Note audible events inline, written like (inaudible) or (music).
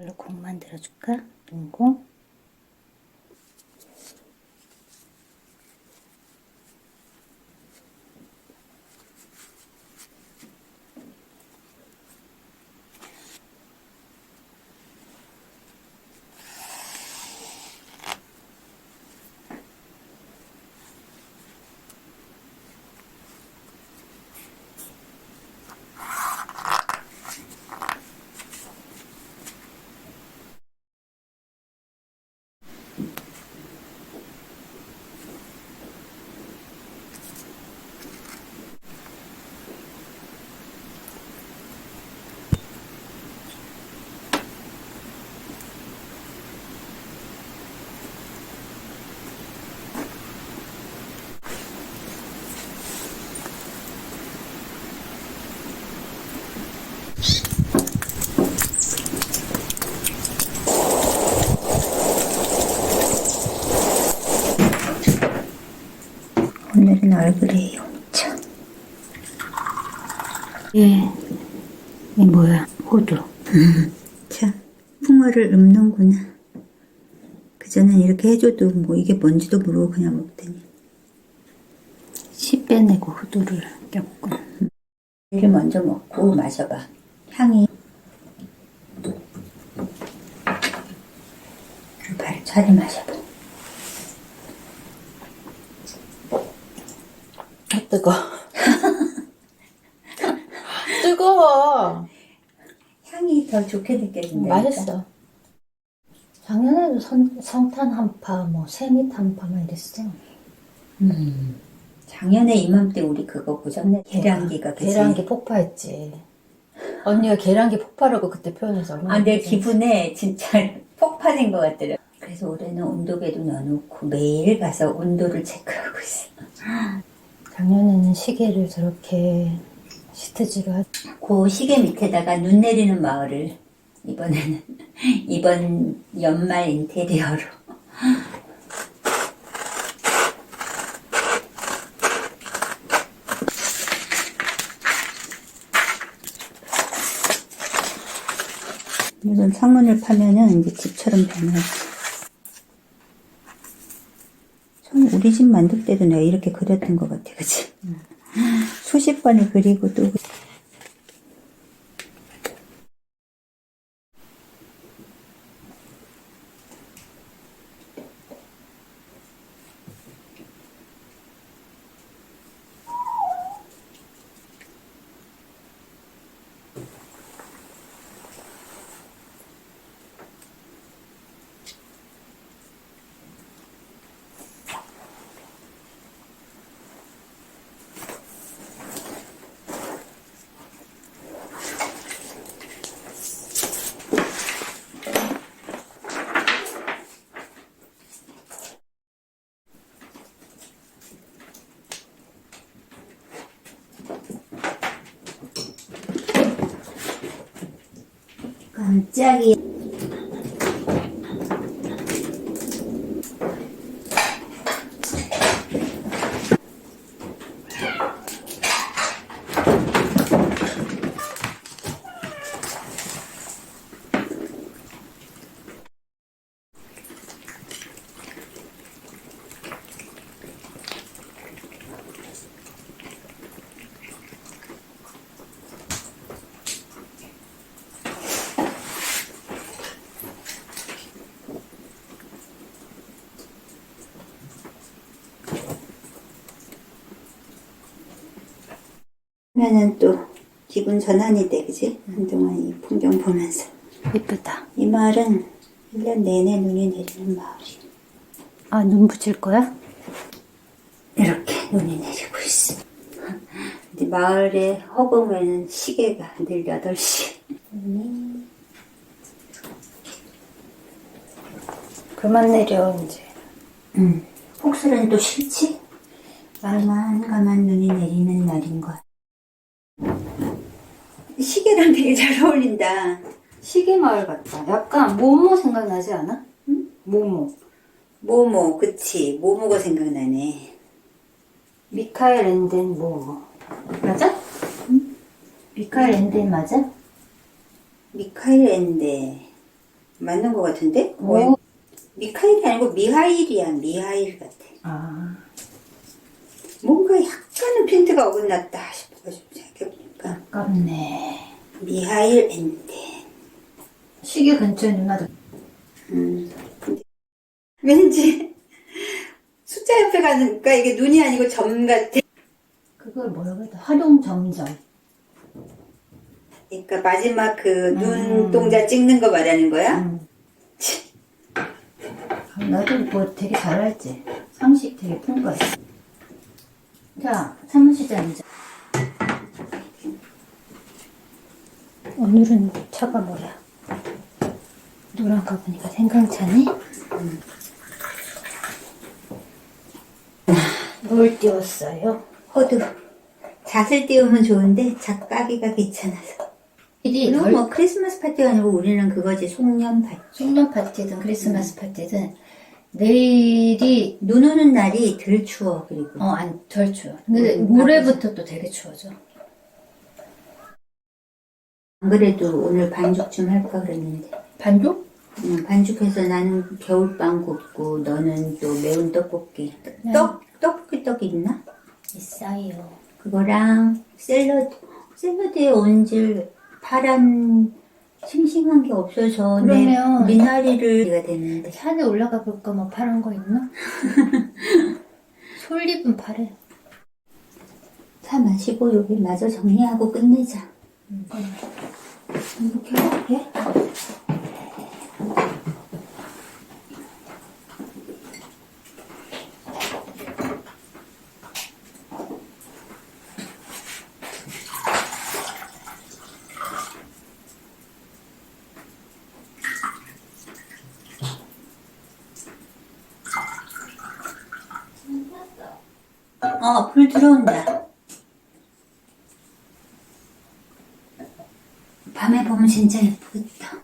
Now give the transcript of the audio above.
이걸로 공 만들어줄까? 눈공? 오늘은 얼굴에 용차. 예, 이 뭐야? 호두. 자, 풍어를 읊는구나. 그전엔 이렇게 해줘도 뭐 이게 뭔지도 모르고 그냥 먹더니. 씨 빼내고 호두를 꼈군. 이를 먼저 먹고 마셔봐. 향이. 발 차례 마셔봐. 뜨거. (laughs) 뜨거워. 향이 더 좋게 느껴진다. 맛있어. 작년에도 선, 성탄 한 파, 뭐 생일 한파만 이랬어. 음. 작년에 이맘때 우리 그거 보셨네? 계량기가 그치? 계란기 폭파했지. 언니가 계란기 폭발하고 그때 표현해서 얼마나 아, 내. 기분에 진짜 (laughs) 폭발인 것 같더라. 그래서 올해는 온도계도 넣어놓고 매일 가서 온도를 체크하고. 작년에는 시계를 저렇게 시트지로 하... 그 시계 밑에다가 눈 내리는 마을을 이번에는 (laughs) 이번 연말 인테리어로 (laughs) 이건 창문을 파면은 이제 집처럼 변하지. 우리 집 만들 때도 내가 이렇게 그렸던 것 같아, 그치? 수십 번을 그리고 또 깜짝이 하면은 또 기분 전환이 돼, 그지? 한동안 이 풍경 보면서. 예쁘다. 이 마을은 1년 내내 눈이 내리는 마을이야. 아, 눈 붙일 거야? 이렇게 눈이 내리고 있어. 근데 마을에 허공에는 시계가 늘 8시. 그만 내려, 이제. 음. 폭설은 또 싫지? 가만가만 눈이 내리는 날인 것. 시계랑 되게 잘 어울린다. 시계 마을 같다. 약간 모모 생각나지 않아? 응? 모모. 모모, 그치. 모모가 생각나네. 미카엘 엔덴 모모. 맞아? 응? 미카엘 엔덴 맞아? 미카엘 엔데. 맞는 것 같은데? 오. 뭐야? 미카일이 아니고 미하일이야. 미하일 같아. 아, 뭔가 약간은 핀트가 어긋났다 싶어가지고 생각해보니까 아깝네. 미하일 엔덴. 시계 근처에 누나도 음. 왠지 (laughs) 숫자 옆에 가니까 이게 눈이 아니고 점 같아. 그걸 뭐라 그래? 활용 점점. 그러니까 마지막 그 음. 눈동자 찍는 거 말하는 거야? 음. 나도 뭐 되게 잘알지. 상식 되게 풍부해. 자, 사무실에 앉아. 오늘은 차가 뭐야? 노란 거 보니까 생강차네? 뭘 띄웠어요? 호두. 잣을 띄우면 좋은데 잣 까기가 귀찮아서. 일이 그리고 덜, 뭐 크리스마스 파티가 아니고 우리는 그거지 송년 파티. 송년 파티든 크리스마스 파티든 내일이 눈 오는 날이 덜 추워 그리고. 어, 안, 덜 추워. 근데 음, 모레부터 또 되게 추워져. 안 그래도 오늘 반죽 좀 할까 그랬는데. 반죽? 응, 반죽해서 나는 겨울빵 굽고 너는 또 매운 떡볶이. 네. 떡 떡볶이 떡 있나? 있어요. 그거랑 샐러드. 샐러드에 얹을 파란 싱싱한 게 없어서 그러면- 내 미나리를 가 됐는데. 산에 올라가 볼까 뭐 파란 거 있나? (laughs) 솔잎은 파래. 차 마시고 여기 마저 정리하고 끝내자. 어, 불 들어온다. 밤에 보면 진짜 예쁘겠다.